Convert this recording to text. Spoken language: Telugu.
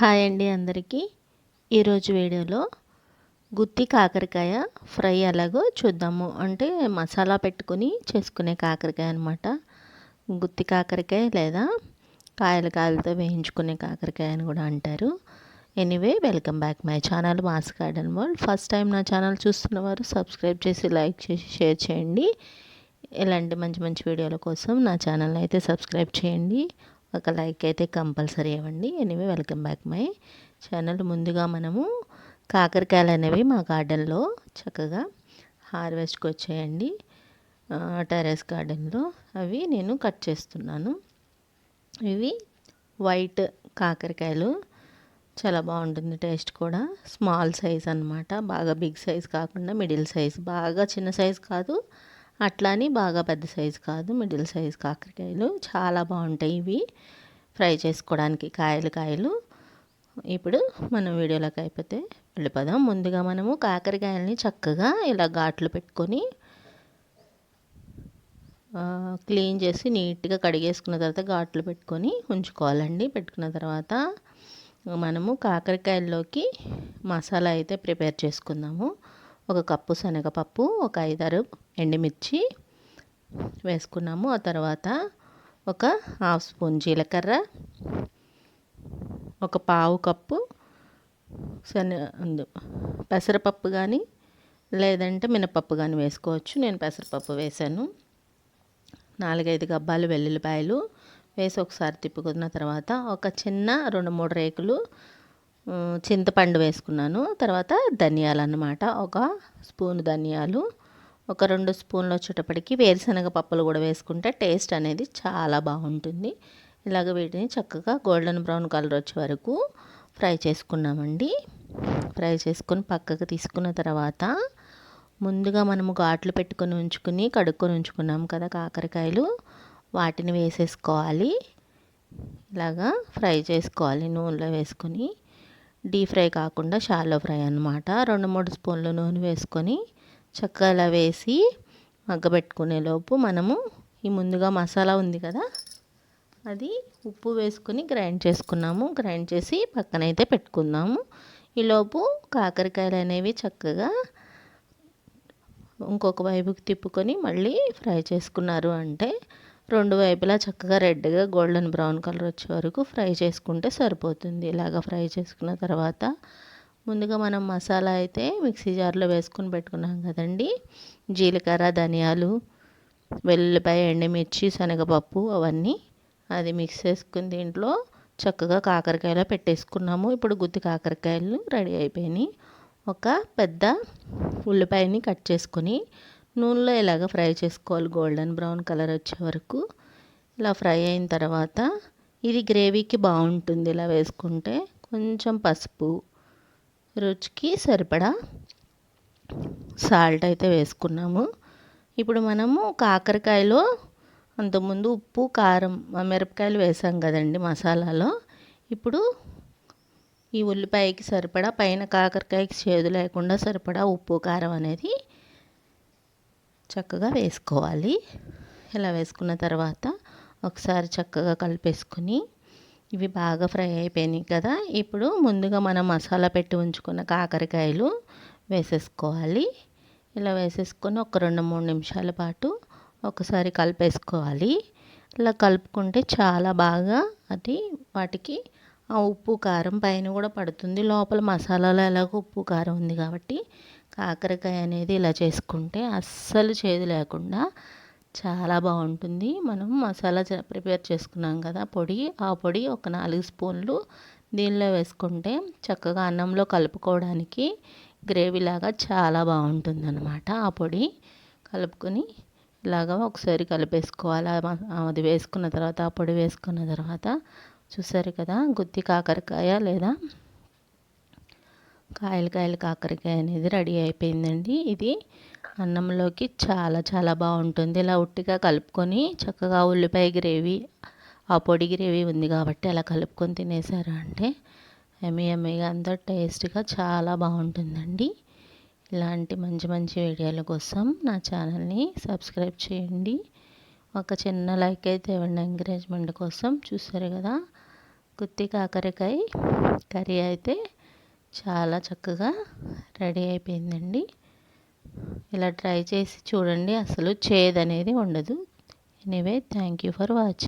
హాయ్ అండి అందరికీ. ఈరోజు వీడియోలో గుత్తి కాకరకాయ ఫ్రై ఎలాగో చూద్దాము. అంటే మసాలా పెట్టుకొని చేసుకునే కాకరకాయ అనమాట గుత్తి కాకరకాయ లేదా కాయల కాయలతో వేయించుకునే కాకరకాయ అని కూడా అంటారు. Anyway welcome back my channel mass garden world. First time నా ఛానల్ చూస్తున్నవారు సబ్స్క్రైబ్ చేసి లైక్ చేసి షేర్ చేయండి. ఇలాంటి మంచి మంచి వీడియోల కోసం నా ఛానల్ అయితే సబ్స్క్రైబ్ చేయండి. ఒక లైక్ అయితే కంపల్సరీ ఇవ్వండి. Anyway welcome back my channel. ముందుగా మనము కాకరకాయలు అనేవి మా గార్డెన్లో చక్కగా హార్వెస్ట్కి వచ్చాయండి. టెరెస్ గార్డెన్లో. అవి నేను కట్ చేస్తున్నాను. ఇవి వైట్ కాకరకాయలు. చాలా బాగుంటుంది టేస్ట్ కూడా. స్మాల్ సైజ్ అనమాట బాగా బిగ్ సైజ్ కాకుండా మిడిల్ సైజ్. బాగా చిన్న సైజ్ కాదు. అట్లా అని బాగా పెద్ద సైజు కాదు మిడిల్ సైజ్ కాకరకాయలు చాలా బాగుంటాయి ఇవి. ఫ్రై చేసుకోవడానికి కాయలు కాయలు. ఇప్పుడు మనం వీడియోలోకి అయిపోతే వెళ్ళిపోదాం. ముందుగా మనము కాకరకాయలని చక్కగా ఇలా ఘాట్లు పెట్టుకొని క్లీన్ చేసి నీట్గా కడిగేసుకున్న తర్వాత ఘాట్లు పెట్టుకొని ఉంచుకోవాలండి. పెట్టుకున్న తర్వాత మనము కాకరకాయల్లోకి మసాలా అయితే ప్రిపేర్ చేసుకుందాము. ఒక కప్పు శనగపప్పు ఒక ఐదారు ఎండుమిర్చి వేసుకున్నాము. ఆ తర్వాత ఒక హాఫ్ స్పూన్ జీలకర్ర ఒక పావు కప్పు శన పెసరపప్పు కానీ లేదంటే మినపప్పు కానీ వేసుకోవచ్చు. నేను పెసరపప్పు వేసాను. నాలుగైదు గబ్బాలు వెల్లుల్లిపాయలు వేసి ఒకసారి తిప్పుకున్న తర్వాత ఒక చిన్న రెండు మూడు రేకులు చింతపండు వేసుకున్నాను. తర్వాత ధనియాలు అన్నమాట ఒక స్పూన్ ధనియాలు ఒక రెండు స్పూన్లు వచ్చేటప్పటికి వేరుశనగ పప్పులు కూడా వేసుకుంటే టేస్ట్ అనేది చాలా బాగుంటుంది. ఇలాగ వీటిని చక్కగా గోల్డెన్ బ్రౌన్ కలర్ వచ్చే వరకు ఫ్రై చేసుకున్నామండి. ఫ్రై చేసుకొని పక్కకు తీసుకున్న తర్వాత ముందుగా మనము ఘాట్లు పెట్టుకొని ఉంచుకుని కడుక్కొని ఉంచుకున్నాం కదా కాకరకాయలు. వాటిని వేసేసుకోవాలి. ఇలాగా ఫ్రై చేసుకోవాలి నూనెలో వేసుకొని. డీప్ ఫ్రై కాకుండా షాలో ఫ్రై అనమాట రెండు మూడు స్పూన్లు నూనె వేసుకొని చక్కగా వేసి మగ్గబెట్టుకునేలోపు మనము ఈ ముందుగా మసాలా ఉంది కదా అది ఉప్పు వేసుకొని గ్రైండ్ చేసుకున్నాము. గ్రైండ్ చేసి పక్కనైతే పెట్టుకుందాము. ఈలోపు కాకరకాయలు అనేవి చక్కగా ఇంకొక వైపుకి తిప్పుకొని మళ్ళీ ఫ్రై చేసుకున్నారు అంటే రెండు వైపులా చక్కగా రెడ్గా గోల్డెన్ బ్రౌన్ కలర్ వచ్చే వరకు ఫ్రై చేసుకుంటే సరిపోతుంది. ఇలాగ ఫ్రై చేసుకున్న తర్వాత ముందుగా మనం మసాలా అయితే మిక్సీ జార్లో వేసుకొని పెట్టుకున్నాం కదండి. జీలకర్ర ధనియాలు వెల్లుల్లిపాయ ఎండుమిర్చి శనగపప్పు అవన్నీ అది మిక్స్ చేసుకుని దీంట్లో చక్కగా కాకరకాయలో పెట్టేసుకున్నాము. ఇప్పుడు గుత్తి కాకరకాయలు రెడీ అయిపోయినాయి. ఒక పెద్ద ఉల్లిపాయని కట్ చేసుకొని నూనెలో ఇలాగ ఫ్రై చేసుకోవాలి. గోల్డెన్ బ్రౌన్ కలర్ వచ్చే వరకు ఇలా ఫ్రై అయిన తర్వాత ఇది గ్రేవీకి బాగుంటుంది ఇలా వేసుకుంటే. కొంచెం పసుపు రుచికి సరిపడా సాల్ట్ అయితే వేసుకున్నాము. ఇప్పుడు మనము కాకరకాయలో అంతకుముందు ఉప్పు కారం మిరపకాయలు వేసాం కదండి మసాలాలో. ఇప్పుడు ఈ ఉల్లిపాయకి సరిపడా పైన కాకరకాయకి చేదు లేకుండా సరిపడా ఉప్పు కారం అనేది చక్కగా వేసుకోవాలి. ఇలా వేసుకున్న తర్వాత ఒకసారి చక్కగా కలిపేసుకొని ఇవి బాగా ఫ్రై అయిపోయినాయి కదా. ఇప్పుడు ముందుగా మనం మసాలా పెట్టి ఉంచుకున్న కాకరకాయలు వేసేసుకోవాలి. ఇలా వేసేసుకొని ఒక రెండు మూడు నిమిషాల పాటు ఒకసారి కలిపేసుకోవాలి. ఇలా కలుపుకుంటే చాలా బాగా అది వాటికి ఆ ఉప్పు కారం పైన కూడా పడుతుంది. లోపల మసాలాలో ఎలాగో ఉప్పు కారం ఉంది కాబట్టి కాకరకాయ అనేది ఇలా చేసుకుంటే అస్సలు చేదు లేకుండా చాలా బాగుంటుంది. మనం మసాలా ప్రిపేర్ చేసుకున్నాం కదా పొడి ఆ పొడి ఒక నాలుగు స్పూన్లు దీనిలో వేసుకుంటే చక్కగా అన్నంలో కలుపుకోవడానికి గ్రేవీలాగా చాలా బాగుంటుంది అనమాట ఆ పొడి కలుపుకొని ఇలాగా ఒకసారి కలిపేసుకోవాలి. అది వేసుకున్న తర్వాత ఆ పొడి వేసుకున్న తర్వాత చూసారు కదా గుత్తి కాకరకాయ లేదా కాయలు కాయలు కాకరకాయ అనేది రెడీ అయిపోయిందండి ఇది. అన్నంలోకి చాలా చాలా బాగుంటుంది. ఇలా ఉట్టిగా కలుపుకొని చక్కగా ఉల్లిపాయ గ్రేవీ ఆ పొడి గ్రేవీ ఉంది కాబట్టి అలా కలుపుకొని తినేసారు అంటే ఎమ్మి ఎమ్మెగా అంతా టేస్ట్గా చాలా బాగుంటుందండి. ఇలాంటి మంచి మంచి వీడియోల కోసం నా ఛానల్ని సబ్స్క్రైబ్ చేయండి. ఒక చిన్న లైక్ అయితే ఇవ్వండి ఎంకరేజ్మెంట్ కోసం. చూసారు కదా? గుత్తి కాకరకాయ కర్రీ అయితే చాలా చక్కగా రెడీ అయిపోయిందండి. ఇలా ట్రై చేసి చూడండి అసలు చేదు అనేది ఉండదు. Anyway thank you for watching